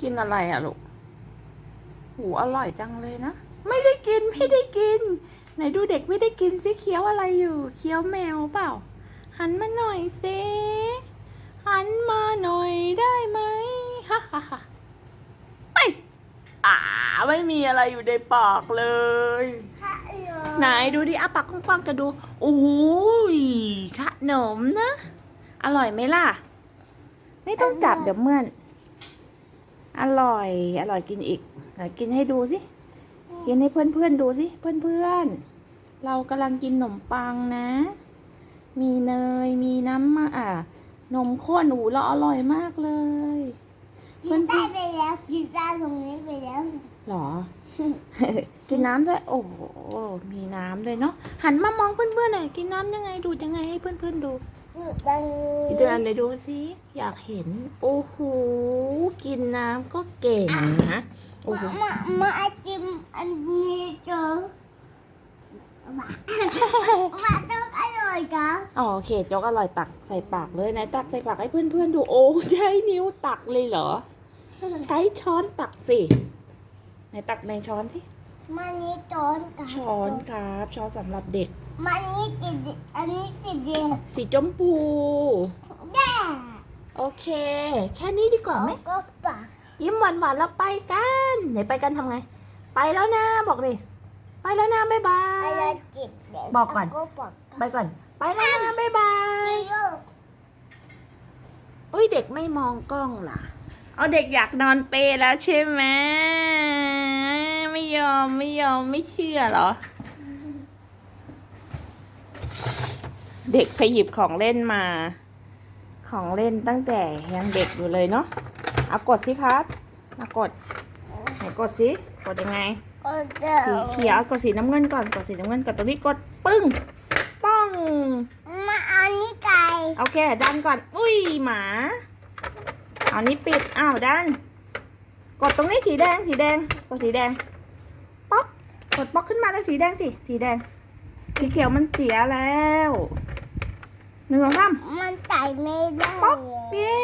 กินอะไรอะลูกหูอร่อยจังเลยนะ ไม่ได้กินไม่ได้กิน ไหนดูเด็กไม่ได้กินสิเคี้ยวอะไรอยู่ เคี้ยวแมวเปล่า หันมาหน่อยสิหันมาหน่อยได้ไหมฮ่าฮ่าฮ่าไปอ่าไม่มีอะไรอยู่ในปากเลยไหนดูดิอาปากกว้างๆกันดูโอ้โหยขนมนะ อร่อยไหมล่ะ ไม่ต้องจับเดี๋ยวเมื่อน อร่อย อร่อยกินอีกไหนกินให้ดูสิ กินให้เพื่อนๆดูสิ เพื่อนๆ เรากำลังกินขนมปังนะ มีเนย มีน้ำมาอะนมข้นหูเราอร่อยมากเลย กินได้ไปแล้วกินได้ตรงนี้ไปแล้วหรอ กินน้ำด้วย โอ้โห มีน้ำด้วยเนาะ หันมามองเพื่อนๆหน่อย กินน้ำยังไง ดูยังไงให้เพื่อนๆดู อยู่ตรงนี้อีกตัวอันไหนดูสิ อยากเห็น โอ้โหกิ นน้ำก็เก่งนะโอ้โหมามาไอติมอันนี้เจอมามาต้องอร่อยจ้ะอ๋อโอเคโจ๊กอร่อยตักใส่ปากเลยไหนตักใส่ปากให้เพื่อนๆดูโอ้ใช้นิ้วตักเลยเหรอ ใช้ช้อนตักสิไหนตักในช้อนสิมันนี้ช้อนกันช้อนครับช้อนสำหรับเด็ก มันนี้จิตอันนี้จิตเดียวสีชมพูแด่โอ เค แค่นี้ดีกว่าไหมก็ปากยิ้มหวานๆแล้วไปกันไหนไปกันทำไง ไปแล้วนะบอกเลยไปแล้วนะบ๊ายบาอะไรยจิตเดียวบอกก่อน ก็ปากไปก่อน ไปแล้วนะบ๊ายบายเดียวอุ้ยเด็กไม่มองกล้องล่ะเอาเด็กอยากนอนเปรย์แล้วใช่ไหมไม่ยอมไม่ยอมไม่เชื่อเหรอ เด็กไปหยิบของเล่นมา ของเล่นตั้งแต่ยังเด็กอยู่เลยเนาะเอากดสิครับเอากดไหนกดสิกดยังไงก็จะสีเขียวกดสีน้ำเงินก่อนกดสีน้ำเงินกดตรงนี้กดปึ้งป้องมาเอานี่ไก่โอเคดันก่อนอุ้ยหมาเอานี้ปิดอ้าวดันกดตรงนี้สีแดงสีแดงกดสีแดงป๊อกกดป๊อกขึ้นมาเลยสีแดงสิสีแดงสีเขียวมันเสียแล้ว หนึ่งสองสามมันไก่ไม่ได้ป๊อกเย้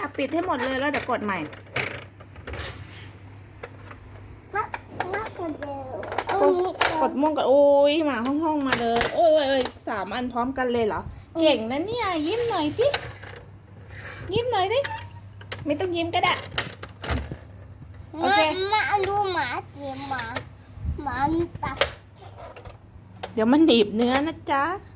อะปิดให้หมดเลยแล้วเดี๋ยวกดใหม่นักนักกระเดียวเอานี้กดม่วงก่อนโอ้ยหมาห้องห้องๆมาเลยโอ้ยโอ้ยโอ้ยสามอันพร้อมกันเลยเหรอ เก่งนะเนี่ยยิ้มหน่อยสิยิ้มหน่อยสิไม่ต้องยิ้มก็ได้ โอเคมามาดูหมาสิหมาหมาตักเดี๋ยวมันหนีบเนื้อนะจ๊ะห